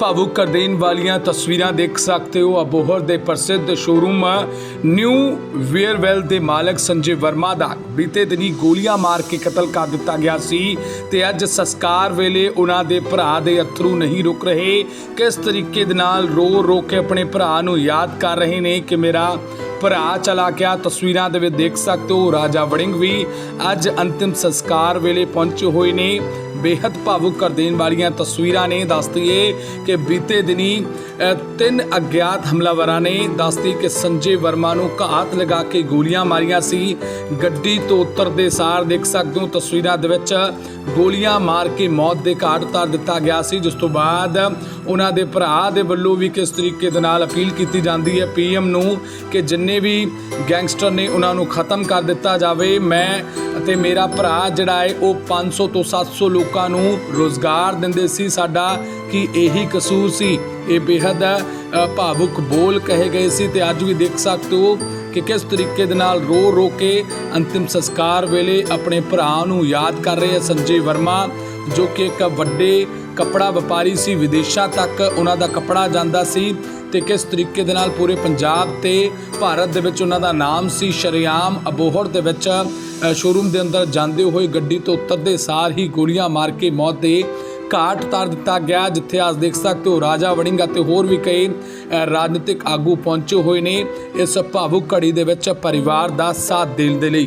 ਭਾਵੁਕ ਕਰ ਦੇਣ ਵਾਲੀਆਂ ਤਸਵੀਰਾਂ ਦੇਖ ਸਕਦੇ ਹੋ। ਅਬੋਹਰ ਦੇ ਪ੍ਰਸਿੱਧ ਸ਼ੋਰੂਮ ਨਿਊ ਵੇਅਰਵੈਲ ਦੇ ਮਾਲਕ ਸੰਜੇ ਵਰਮਾ ਦਾ। ਬੀਤੇ ਦਿਨੀ ਗੋਲੀਆਂ ਮਾਰ ਕੇ ਕਤਲ ਕਰ ਦਿੱਤਾ ਗਿਆ ਸੀ ਤੇ ਅੱਜ ਸੰਸਕਾਰ ਵੇਲੇ ਉਹਨਾਂ ਦੇ ਭਰਾ ਦੇ ਅਥਰੂ ਨਹੀਂ ਰੁਕ ਰਹੇ। ਕਿਸ ਤਰੀਕੇ ਦੇ ਨਾਲ ਰੋ ਰੋ ਕੇ ਆਪਣੇ ਭਰਾ ਨੂੰ ਯਾਦ ਕਰ ਰਹੇ ਨੇ ਕਿ ਮੇਰਾ ਭਰਾ ਚਲਾ ਗਿਆ ਤਸਵੀਰਾਂ ਦੇ ਵਿੱਚ ਦੇਖ ਸਕਦੇ ਹੋ, ਰਾਜਾ ਵੜਿੰਗ ਵੀ ਅੱਜ ਅੰਤਿਮ ਸੰਸਕਾਰ ਵੇਲੇ ਪਹੁੰਚੇ ਹੋਏ ਨੇ। ਬੇहद ਭਾਵੁਕ ਕਰ ਦੇਣ ਵਾਲੀਆਂ ਤਸਵੀਰਾਂ ਨੇ। ਦੱਸਦੀਏ ਕਿ ਬੀਤੇ ਦਿਨੀ ਤਿੰਨ ਅਗਿਆਤ ਹਮਲਾਵਰਾਂ ਨੇ ਦੱਸਦੀ ਕਿ ਸੰਜੇ ਵਰਮਾ ਨੂੰ ਘਾਤ ਲਗਾ ਕੇ ਗੋਲੀਆਂ ਮਾਰੀਆਂ ਸੀ। ਗੱਡੀ ਤੋਂ ਉਤਰਦੇ ਸਾਰ ਦੇਖ ਸਕਦੇ ਹੋ ਤਸਵੀਰਾਂ ਦੇ ਵਿੱਚ ਗੋਲੀਆਂ ਮਾਰ ਕੇ ਮੌਤ ਦੇ ਘਾਟ ਉਤਾਰ ਦਿੱਤਾ ਗਿਆ ਸੀ, ਜਿਸ ਤੋਂ ਬਾਅਦ ਉਹਨਾਂ ਦੇ ਭਰਾ ਦੇ ਵੱਲੋਂ ਵੀ ਕਿਸ ਤਰੀਕੇ ਦੇ ਨਾਲ ਅਪੀਲ ਕੀਤੀ ਜਾਂਦੀ ਹੈ ਪੀਐਮ ਨੂੰ ਕਿ ਜਿੰਨੇ ਵੀ ਗੈਂਗਸਟਰ ਨੇ ਉਹਨਾਂ ਨੂੰ ਖਤਮ ਕਰ ਦਿੱਤਾ ਜਾਵੇ। ਮੈਂ ਅਤੇ ਮੇਰਾ ਭਰਾ ਜਿਹੜਾ ਹੈ, ਉਹ 500 ਤੋਂ 700 ਲੋਕਾਂ ਨੂੰ ਰੋਜ਼ਗਾਰ ਦਿੰਦੇ ਸੀ। ਸਾਡਾ ਕਿ ਇਹੀ ਕਸੂਰ ਸੀ? ਇਹ ਬੇਹੱਦ ਭਾਵੁਕ ਬੋਲ ਕਹੇ ਗਏ ਸੀ ਤੇ ਅੱਜ ਵੀ ਦੇਖ ਸਕਦੇ ਹੋ ਕਿ ਕਿਸ ਤਰੀਕੇ ਦੇ ਨਾਲ ਰੋ ਰੋ ਕੇ ਅੰਤਿਮ ਸੰਸਕਾਰ ਵੇਲੇ ਆਪਣੇ ਭਰਾ ਨੂੰ ਯਾਦ ਕਰ ਰਹੇ ਹੈ ਸੰਜੇ ਵਰਮਾ, ਜੋ ਕਿ ਇੱਕ ਵੱਡੇ ਕੱਪੜਾ ਵਪਾਰੀ ਸੀ ਵਿਦੇਸ਼ਾਂ ਤੱਕ ਉਹਨਾਂ ਦਾ ਕੱਪੜਾ ਜਾਂਦਾ ਸੀ ਤੇ ਕਿਸ ਤਰੀਕੇ ਦੇ ਨਾਲ ਪੂਰੇ ਪੰਜਾਬ ਤੇ ਭਾਰਤ ਦੇ ਵਿੱਚ ਉਹਨਾਂ ਦਾ ਨਾਮ ਸੀ ਸ਼ਰਿਆਮ ਅਬੋਹਰ ਦੇ ਵਿੱਚ ਅ, ਸ਼ੋਰੂਮ ਦੇ ਅੰਦਰ ਜਾਂਦੇ ਹੋਏ ਗੱਡੀ ਤੋਂ ਉਤਰਦੇ ਸਾਰ ਹੀ ਗੋਲੀਆਂ ਮਾਰ ਕੇ ਮੌਤ ਦੇ ਘਾਟ ਉਤਾਰ ਦਿੱਤਾ ਗਿਆ ਜਿੱਥੇ ਅੱਜ ਦੇਖ ਸਕਦੇ ਹੋ ਰਾਜਾ ਵੜਿੰਗ ਅਤੇ ਹੋਰ ਵੀ ਕਈ ਰਾਜਨੀਤਿਕ ਆਗੂ ਪਹੁੰਚੇ ਹੋਏ ਨੇ ਇਸ ਭਾਵੁਕ ਘੜੀ ਦੇ ਵਿੱਚ ਪਰਿਵਾਰ ਦਾ ਸਾਥ ਦੇਣ ਦੇ ਲਈ।